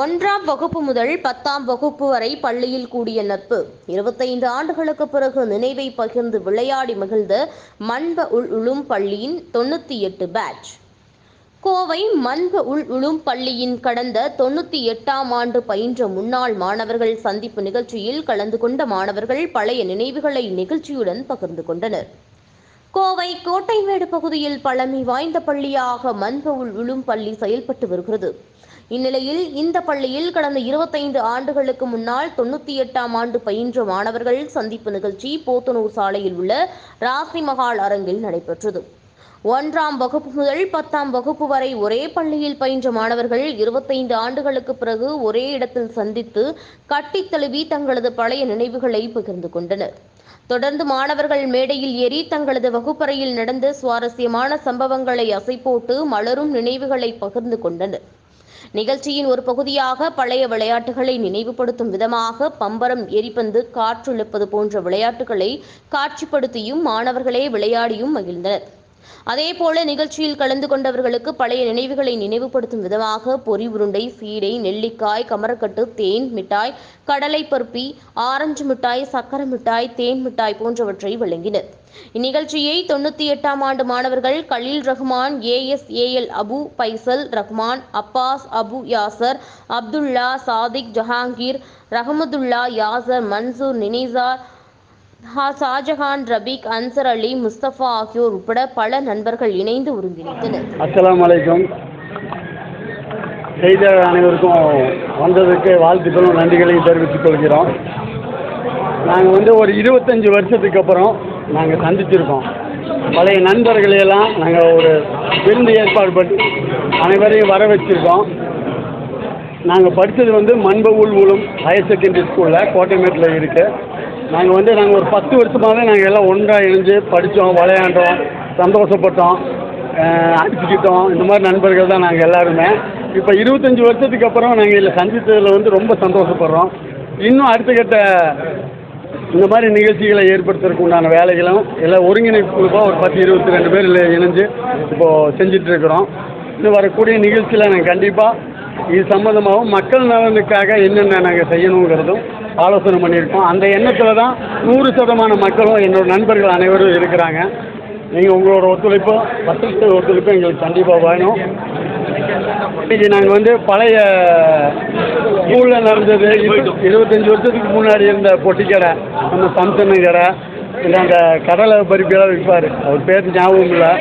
ஒன்றாம் வகுப்பு முதல் பத்தாம் வகுப்பு வரை பள்ளியில் கூடிய நட்பு. இருபத்தைந்து ஆண்டுகளுக்கு பிறகு நினைவை பகிர்ந்து விளையாடி மகிழ்ந்த மண்ப உள் உளும் பள்ளியின் தொண்ணூற்றி எட்டு பேட்ச் கோவை மண்ப உள் உளும் பள்ளியின் கடந்த தொண்ணூற்றி எட்டாம் ஆண்டு பயின்ற முன்னாள் மாணவர்கள் சந்திப்பு நிகழ்ச்சியில் கலந்து கொண்ட மாணவர்கள் பழைய நினைவுகளை நிகழ்ச்சியுடன் பகிர்ந்து கொண்டனர். கோவை கோட்டைமேடு பகுதியில் பழமை வாய்ந்த பள்ளியாக மண்பவுல் விழும் பள்ளி செயல்பட்டு வருகிறது. இந்நிலையில் இந்த பள்ளியில் கடந்த இருபத்தைந்து ஆண்டுகளுக்கு முன்னால் தொண்ணூத்தி எட்டாம் ஆண்டு பயின்ற மாணவர்கள் சந்திப்பு நிகழ்ச்சி போத்தனூர் சாலையில் உள்ள ராசி மகால் அரங்கில் நடைபெற்றது. ஒன்றாம் வகுப்பு முதல் பத்தாம் வகுப்பு வரை ஒரே பள்ளியில் பயின்ற மாணவர்கள் இருபத்தைந்து ஆண்டுகளுக்கு பிறகு ஒரே இடத்தில் சந்தித்து கட்டித்தழுவி தங்களது பழைய நினைவுகளை பகிர்ந்து கொண்டனர். தொடர்ந்து மாணவர்கள் மேடையில் ஏறி தங்களது வகுப்பறையில் நடந்த சுவாரஸ்யமான சம்பவங்களை அசைப்போட்டு மலரும் நினைவுகளை பகிர்ந்து கொண்டனர். நிகழ்ச்சியின் ஒரு பகுதியாக பழைய விளையாட்டுகளை நினைவுபடுத்தும் விதமாக பம்பரம் எரிபந்து காற்றிழுப்பது போன்ற விளையாட்டுகளை காட்சிப்படுத்தியும் மாணவர்களே விளையாடியும் மகிழ்ந்தனர். அதேபோல நிகழ்ச்சியில் கலந்து கொண்டவர்களுக்கு பழைய நினைவுகளை நினைவுபடுத்தும் விதமாக பொரி உருண்டை சீடை நெல்லிக்காய் கமரக்கட்டு தேன் மிட்டாய் கடலை பருப்பி ஆரஞ்சு மிட்டாய் சக்கரை மிட்டாய் தேன் மிட்டாய் போன்றவற்றை வழங்கினர். இந்நிகழ்ச்சியை தொண்ணூத்தி எட்டாம் ஆண்டு மாணவர்கள் கலீல் ரஹ்மான் எல் அபு பைசல் ரஹ்மான் அப்பாஸ் அபு யாசர் அப்துல்லா சாதிக் ஜஹாங்கீர் ரஹமதுல்லா யாசர் மன்சூர் நினைசார் ஷாஜஹான் ரபீக் அன்சர் அலி முஸ்தபா ஆகியோர் உட்பட பல நண்பர்கள் இணைந்து ஒருங்கிணைத்தனர் அஸ்லாம் அலைக்கும். செய்த அனைவருக்கும் வந்ததுக்கு வாழ்த்துக்களும் நன்றிகளையும் தெரிவித்துக் கொள்கிறோம். நாங்கள் வந்து ஒரு இருபத்தஞ்சி வருஷத்துக்கு அப்புறம் நாங்கள் சந்திச்சிருக்கோம். பழைய நண்பர்களையெல்லாம் நாங்கள் ஒரு விருந்து ஏற்பாடு பண்ணி அனைவரையும் வர வச்சுருக்கோம் நாங்கள் படித்தது வந்து மண்பவுல் ஊழும் ஹையர் செகண்டரி ஸ்கூலில் கோட்டைமேட்டில் இருக்குது நாங்கள் வந்து நாங்கள் ஒரு பத்து வருஷமாகவே நாங்கள் எல்லாம் ஒன்றாக இணைஞ்சு படித்தோம் விளையாண்டோம் சந்தோஷப்பட்டோம் அடிச்சுக்கிட்டோம். இந்த மாதிரி நண்பர்கள் தான் நாங்கள் எல்லாருமே. இப்போ இருபத்தஞ்சி வருஷத்துக்கு அப்புறம் நாங்கள் இதில் சந்தித்ததில் வந்து ரொம்ப சந்தோஷப்படுறோம். இன்னும் அடுத்த கட்ட இந்த மாதிரி நிகழ்ச்சிகளை ஏற்படுத்துறதுக்கு உண்டான வேலைகளும் எல்லாம் ஒருங்கிணைப்பு ஒரு பத்து இருபத்தி ரெண்டு பேர் இதில் இணைஞ்சு இப்போது செஞ்சுட்டு இருக்கிறோம் இன்னும் வரக்கூடிய நிகழ்ச்சியில் நாங்கள் கண்டிப்பாக இது சம்மந்தமாகவும் மக்கள் நலனுக்காக என்னென்ன நாங்கள் செய்யணுங்கிறதும் ஆலோசனை பண்ணியிருக்கோம். அந்த எண்ணத்தில் தான் நூறு சதமான மக்களும் என்னோட நண்பர்கள் அனைவரும் இருக்கிறாங்க. நீங்கள் உங்களோட ஒத்துழைப்பும் பத்து ஒத்துழைப்பும் எங்களுக்கு கண்டிப்பாக வேணும். இன்றைக்கி நாங்கள் வந்து பழைய ஸ்கூலில் நடந்தது. இருபத்தஞ்சி வருஷத்துக்கு முன்னாடி இருந்த பொட்டிக்கடை நம்ம சம்சன் கடை. இல்லை அந்த கடலை பருப்பியெல்லாம் விற்பார். அவர் பேர் ஞாபகம் இல்லை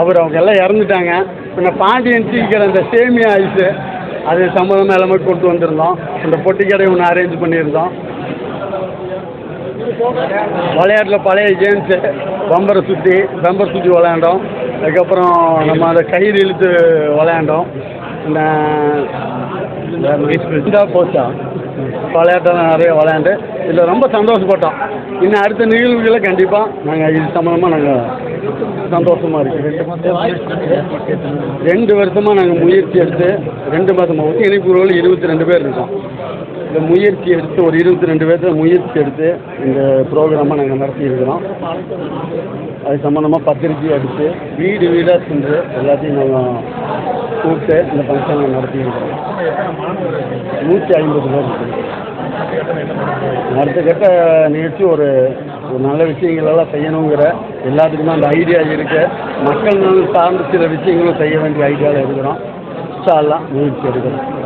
அவர் அவங்க எல்லாம் இறந்துட்டாங்க. பின்ன பாண்டியன் டீக்கிற அந்த சேமியா ஐஸு. அது சம்மந்தமாக எல்லாமே கொண்டு வந்திருந்தோம் அந்த பொட்டிக்கடை ஒன்று அரேஞ்ச் பண்ணியிருந்தோம் விளையாட்டில் பழைய கேம்ஸு பம்பரை சுற்றி பம்பர் சுற்றி விளையாண்டோம். அதுக்கப்புறம் நம்ம அந்த கயிறு இழுத்து விளையாண்டோம். இந்த இந்த போச்சா? விளையாட்டெல்லாம் நிறைய விளையாண்டு இதில் ரொம்ப சந்தோஷப்பட்டோம். இன்னும் அடுத்த நிகழ்வுகளை கண்டிப்பாக நாங்கள் இது சம்மந்தமாக நாங்கள் சந்தோஷமாக இருக்குது ரெண்டு வருஷமாக நாங்கள் முயற்சி எடுத்து ரெண்டு மாதமாக ஒருங்கிணைப்புகள் இருபத்தி ரெண்டு பேர் இருக்கோம். இந்த முயற்சி எடுத்து ஒரு இருபத்தி ரெண்டு பேர்த்த முயற்சி எடுத்து இந்த ப்ரோக்ராமை நாங்கள் நடத்தியிருக்கிறோம் அது சம்மந்தமாக பத்திரிக்கை அடித்து வீடு வீடாக சென்று எல்லாத்தையும் நாங்கள் கூப்பிட்டு இந்த ஃபங்க்ஷனை நடத்தியிருக்கிறோம் நூற்றி ஐம்பது பேர் இருக்குது அடுத்த கட்ட நிகழ்ச்சி ஒரு நல்ல விஷயங்கள் எல்லாம் செய்யணுங்கிற எல்லாத்துக்குமே அந்த ஐடியா இருக்கு. மக்கள் நலன் சார்ந்த சில விஷயங்களும் செய்ய வேண்டிய ஐடியாவில் இருக்கிறோம். இன்ஷா அல்லாஹ் முயற்சி எடுக்கிறோம்.